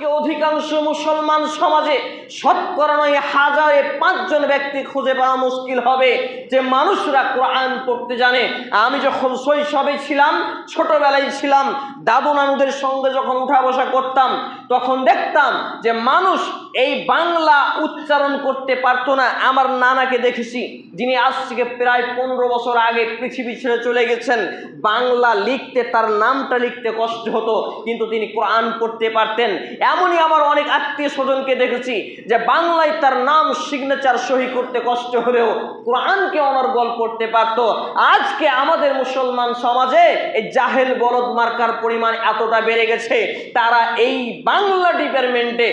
আজকে অধিকাংশ মুসলমান সমাজে শতকরা নয় হাজারে পাঁচজন ব্যক্তি খুঁজে পাওয়া মুশকিল হবে যে মানুষরা কোরআন পড়তে জানে। আমি যখন শৈশবে ছিলাম, ছোটবেলায় ছিলাম, দাদু নানুদের সঙ্গে যখন উঠা বসা করতাম, তখন দেখতাম যে মানুষ এই বাংলা উচ্চারণ করতে পারতো না। আমার নানাকে দেখেছি, যিনি আজ থেকে প্রায় পনেরো বছর আগে পৃথিবী ছেড়ে চলে গেছেন। বাংলা লিখতে তার নামটা লিখতে কষ্ট হতো, কিন্তু তিনি কোরআন পড়তে পারতেন। এমনই আমার অনেক আত্মীয় স্বজনকে দেখেছি যে বাংলায় তার নাম সিগনেচার সহি করতে কষ্ট হলেও কোরআনকে অনর্গল করতে পারত। আজকে আমাদের মুসলমান সমাজে এই জাহেল বলদ মার্কার পরিমাণ এতটা বেড়ে গেছে। তারা এই বাংলা ডিপার্টমেন্টে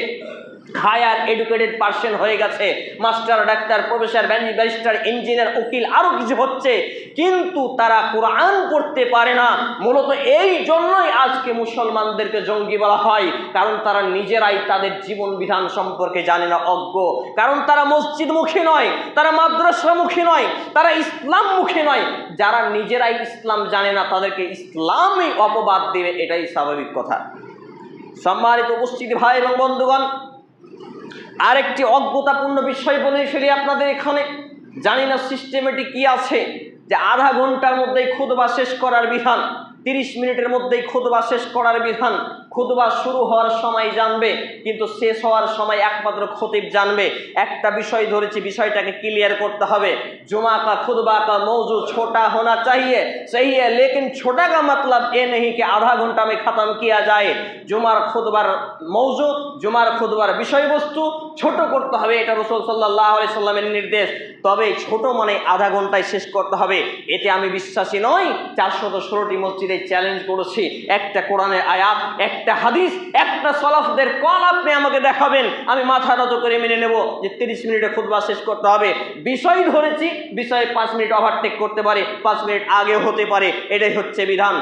হায়ার এডুকেটেড পার্সন হয়ে গেছে, master, doctor, professor barrister, engineer, উকিল আরও কিছু হচ্ছে। কিন্তু তারা কোরআন পড়তে পারে না। মূলত এই জন্যই আজকে মুসলমানদেরকে জঙ্গি বলা হয়। কারণ তারা নিজেরাই তাদের জীবন বিধান সম্পর্কে জানে না, অজ্ঞ। কারণ তারা মসজিদমুখী নয়, তারা মাদ্রাসামুখী নয়, তারা ইসলামমুখী নয়। যারা নিজেরাই ইসলাম জানে না, তাদেরকে ইসলামই অপবাদ দেবে, এটাই স্বাভাবিক কথা। সম্মানিত উপস্থিতি ভাই এবং বন্ধুগণ আরেকটি অজ্ঞতাপূর্ণ বিষয় বলে ফেলি আপনাদের এখানে। জানি না সিস্টেমেটি কি আছে, যে আধা ঘণ্টার মধ্যেই খুদবা শেষ করার বিধান, তিরিশ মিনিটের মধ্যেই খুদবা শেষ করার বিধান খুদবা শুরু হওয়ার সময় জানবে, কিন্তু শেষ হওয়ার সময় একমাত্র খতিব জানবে। একটা বিষয় ধরেছি, বিষয়টাকে ক্লিয়ার করতে হবে। জুমা কা খুদবা কা মৌজু ছোটা হোনা চাহিয়ে সেই লেকিন ছোটা কা মতলব এ নেই কি আধা ঘণ্টা মে খতম কিয়া যায়। জুমার খুদবার মৌজু জুমার খুদবার বিষয়বস্তু ছোট করতে হবে, এটা রসুল সাল্লাহ আলি সাল্লামের নির্দেশ। তবে ছোট মানে আধা ঘন্টায় শেষ করতে হবে। এতে আমি বিশ্বাসী নই, চারশত ষোলোটি মসজিদে চ্যালেঞ্জ করেছি। একটা কোরআনের আয়াত, একটা হাদিস, একটা সলাফদের কল আপনি আমাকে দেখাবেন, আমি মাথা নত করে মেনে নেব যে তিরিশ মিনিটে ফুটবল শেষ করতে হবে। বিষয় ধরেছি, বিষয়ে পাঁচ মিনিট ওভারটেক করতে পারে, পাঁচ মিনিট আগে হতে পারে, এটাই হচ্ছে বিধান।